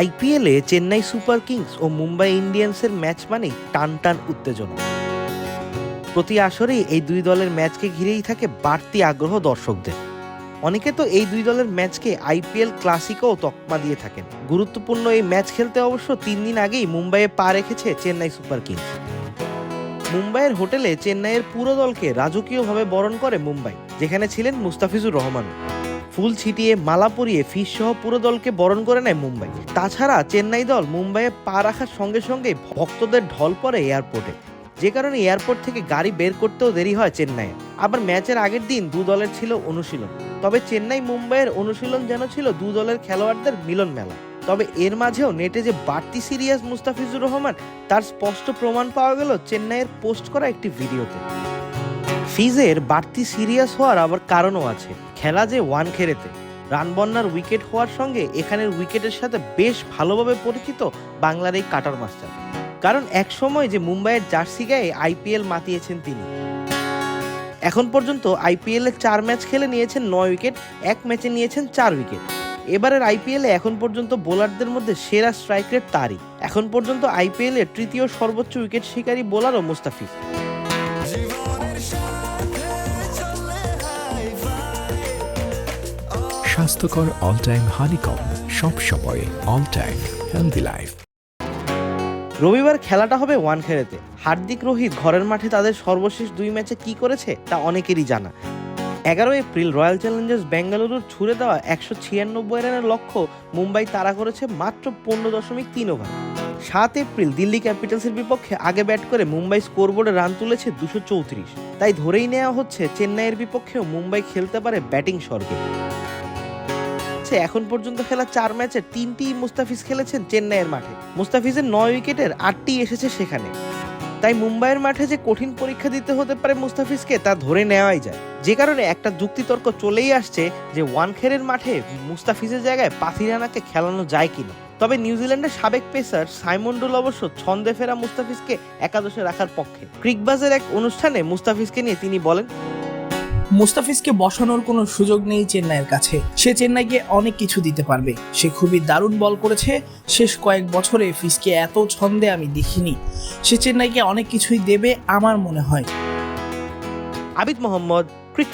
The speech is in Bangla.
আইপিএলে চেন্নাই সুপার কিংস ও মুম্বাই ইন্ডিয়ান্সের ম্যাচ মানেই টান টান উত্তেজনা। প্রতি আসরেই এই দুই দলের ম্যাচকে ঘিরেই থাকে বাড়তি আগ্রহ দর্শকদের। অনেকে তো এই দুই দলের ম্যাচকে আইপিএল ক্লাসিকও তকমা দিয়ে থাকেন। গুরুত্বপূর্ণ এই ম্যাচ খেলতে অবশ্য তিন দিন আগেই মুম্বাইয়ে পা রেখেছে চেন্নাই সুপার কিংস। মুম্বাইয়ের হোটেলে চেন্নাইয়ের পুরো দলকে রাজকীয়ভাবে বরণ করে মুম্বাই, যেখানে ছিলেন মুস্তাফিজুর রহমান। ফুল ছিটিয়ে মালা পরিয়ে ফিস সহ পুরো দলকে বরণ করে নেয় মুম্বাই। তাছাড়া চেন্নাই দল মুম্বাইয়ে পা রাখার সঙ্গে সঙ্গে ভক্তদের ঢল পড়ে এয়ারপোর্টে। যে কারণে এয়ারপোর্ট থেকে গাড়ি বের করতেও দেরি হয় চেন্নাইয়ে। আবার ম্যাচের আগের দিন দু দলের ছিল অনুশীলন। তবে চেন্নাই মুম্বাইয়ের অনুশীলন যেন ছিল দু দলের খেলোয়াড়দের মিলন মেলা। তবে এর মাঝেও নেটে যে বাড়তি সিরিয়াস মুস্তাফিজুর রহমান, তার স্পষ্ট প্রমাণ পাওয়া গেল চেন্নাইয়ের পোস্ট করা একটি ভিডিওতে। ফিজের বাড়তি সিরিয়াস হওয়ার আবার কারণও আছে। খেলা যে ওয়ান খেরেতে রান বন্যার উইকেট হওয়ার সঙ্গে এখানের উইকেটের সাথে বেশ ভালোভাবে পরিচিত বাংলার এই কাটার মাস্টার। কারণ এক সময় যে মুম্বাইয়ের জার্সি গায়ে আইপিএল মাতিয়েছেন তিনি। এখন পর্যন্ত আইপিএল চার ম্যাচ খেলে নিয়েছেন নয় উইকেট, এক ম্যাচে নিয়েছেন চার উইকেট। এবারের আইপিএলে এখন পর্যন্ত বোলারদের মধ্যে সেরা স্ট্রাইক রেট তারই। এখন পর্যন্ত আইপিএল তৃতীয় সর্বোচ্চ উইকেট শিকারী বোলারও মুস্তাফিজ। স্বাস্থ্যকর অল টাইম হানিকম সব সময় অল টাইম হেলদি লাইফ রবিবার খেলাটা হবে ওয়ান খেরেতে হার্দিক রোহিত ঘরের মাঠে তাদের সর্বশেষ দুই ম্যাচে কি করেছে তা অনেকেরই জানা। এগারো এপ্রিল রয়্যাল চ্যালেঞ্জার্স বেঙ্গালুরুর ছুড়ে দেওয়া একশো ছিয়ানব্বই রানের লক্ষ্য মুম্বাই তাড়া করেছে মাত্র পনেরো দশমিক তিন ওভার। সাত এপ্রিল দিল্লি ক্যাপিটালসের বিপক্ষে আগে ব্যাট করে মুম্বাই স্কোরবোর্ডে রান তুলেছে দুশো চৌত্রিশ। তাই ধরেই নেওয়া হচ্ছে, চেন্নাইয়ের বিপক্ষেও মুম্বাই খেলতে পারে ব্যাটিং স্বর্গে। হচ্ছে এখন পর্যন্ত খেলা চার ম্যাচে তিনটি মুস্তাফিজ খেলেছেন চেন্নাইয়ের মাঠে। মুস্তাফিজের নয় উইকেটের আটটি এসেছে সেখানে। তাই মুম্বাইয়ের মাঠে যে কঠিন পরীক্ষা দিতে হতে পারে মুস্তাফিজকে, তা ধরে নেওয়াই যায়। যে কারণে একটা যুক্তিতর্ক চলেই আসছে যে ওয়ানখেরের মাঠে মুস্তাফিজের জায়গায় পাথিরানাকে খেলানো যায় কিনা। তবে নিউজিল্যান্ডের সাবেক পেসার সাইমন ডুল অবশ্য ছন্দে ফেরা মুস্তাফিজকে একাদশে রাখার পক্ষে। ক্রিকবাজের এক অনুষ্ঠানে মুস্তাফিজকে নিয়ে তিনি বলেন মুস্তাফিজকে বসানোর কোনো সুযোগ নেই চেন্নাইয়ের কাছে। সে চেন্নাইকে অনেক কিছু দিতে পারবে। সে খুবই দারুণ বল করেছে। শেষ কয়েক বছরে ফিসকে এত ছন্দে আমি দেখিনি। সে চেন্নাইকে অনেক কিছুই দেবে আমার মনে হয়। আবিদ মোহাম্মদ, ক্রিক